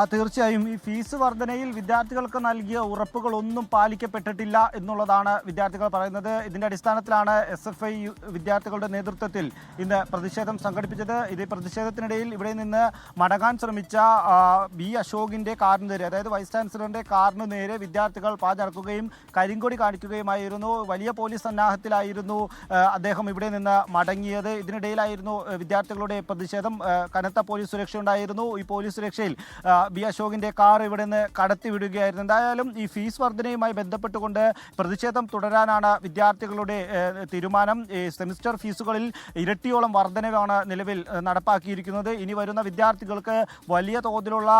ആ തീർച്ചയായും ഈ ഫീസ് വർധനയിൽ വിദ്യാർത്ഥികൾക്ക് നൽകിയ ഉറപ്പുകളൊന്നും പാലിക്കപ്പെട്ടിട്ടില്ല എന്നുള്ളതാണ് വിദ്യാർത്ഥികൾ പറയുന്നത്. ഇതിന്റെ അടിസ്ഥാനത്തിലാണ് എസ് എഫ് ഐ വിദ്യാർത്ഥികളുടെ നേതൃത്വത്തിൽ ഇന്ന് പ്രതിഷേധം സംഘടിപ്പിച്ചത്. ഇത് പ്രതിഷേധത്തിനിടയിൽ ഇവിടെ നിന്ന് മടങ്ങാൻ ശ്രമിച്ച ബി അശോകിന്റെ കാറിന് നേരെ അതായത് വൈസ് ചാൻസലറിന്റെ കാറിന് നേരെ വിദ്യാർത്ഥികൾ പാഞ്ഞടക്കുകയും കരിങ്കൊടി കാണിക്കുകയുമായിരുന്നു. വലിയ പോലീസ് സന്നാഹത്തിലായിരുന്നു അദ്ദേഹം ഇവിടെ നിന്ന് മടങ്ങിയത്. ഇതിനിടയിലായിരുന്നു വിദ്യാർത്ഥികളുടെ പ്രതിഷേധം. കനത്ത പോലീസ് സുരക്ഷ ഉണ്ടായിരുന്നു ഈ പോലീസ് സുരക്ഷയിൽ ബി അശോകിന്റെ കാർ ഇവിടെ നിന്ന് കടത്തിവിടുകയായിരുന്നു. എന്തായാലും ഈ ഫീസ് വർധനയുമായി ബന്ധപ്പെട്ടുകൊണ്ട് പ്രതിഷേധം തുടരാനാണ് വിദ്യാർത്ഥികളുടെ തീരുമാനം. സെമിസ്റ്റർ ഫീസുകളിൽ ഇരട്ടിയോളം വർധനവാണ് നിലവിൽ നടപ്പാക്കിയിരിക്കുന്നത്. ഇനി വരുന്ന വിദ്യാർത്ഥികൾക്ക് വലിയ തോതിലുള്ള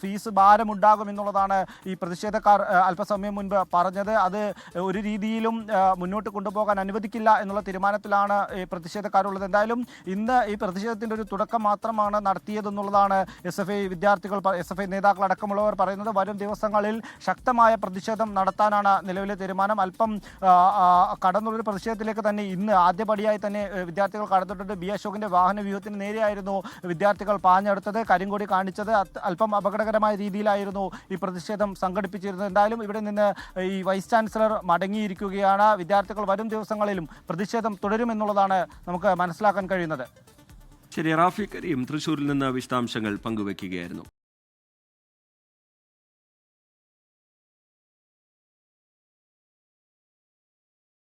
ഫീസ് ഫീസ് ഭാരമുണ്ടാകുമെന്നുള്ളതാണ് ഈ പ്രതിഷേധക്കാർ അല്പസമയം മുൻപ് പറഞ്ഞത്. അത് ഒരു രീതിയിലും മുന്നോട്ട് കൊണ്ടുപോകാൻ അനുവദിക്കില്ല എന്നുള്ള തീരുമാനത്തിലാണ് ഈ പ്രതിഷേധക്കാരുള്ളത്. എന്തായാലും ഇന്ന് ഈ പ്രതിഷേധത്തിന്റെ ഒരു തുടക്കം മാത്രമാണ് നടത്തിയതെന്നുള്ളതാണ് എസ് എഫ് ഐ വിദ്യാർത്ഥികൾ എസ് എഫ് ഐ നേതാക്കൾ അടക്കമുള്ളവർ പറയുന്നത് വരും ദിവസങ്ങളിൽ ശക്തമായ പ്രതിഷേധം നടത്താനാണ് നിലവിലെ തീരുമാനം. അല്പം കടന്നുള്ളൊരു പ്രതിഷേധത്തിലേക്ക് തന്നെ ഇന്ന് ആദ്യപടിയായി തന്നെ വിദ്യാർത്ഥികൾ കടന്നിട്ടുണ്ട്. ബി അശോകിന്റെ വാഹന വ്യൂഹത്തിന് നേരെയായിരുന്നു വിദ്യാർത്ഥികൾ പാഞ്ഞെടുത്തത്. കരിങ്കൊടി കാണിച്ചത് അല്പം അപകടകരമായ രീതിയിലായിരുന്നു ഈ പ്രതിഷേധം സംഘടിപ്പിച്ചിരുന്നത്. എന്തായാലും ഇവിടെ നിന്ന് ഈ വൈസ് ചാൻസലർ മടങ്ങിയിരിക്കുകയാണ്. വിദ്യാർത്ഥികൾ വരും ദിവസങ്ങളിലും പ്രതിഷേധം തുടരുമെന്നുള്ളതാണ് നമുക്ക് മനസ്സിലാക്കാൻ കഴിയുന്നത്. ശരി റാഫി കരീം തൃശൂരിൽ നിന്ന് വിശദാംശങ്ങൾ പങ്കുവയ്ക്കുകയായിരുന്നു.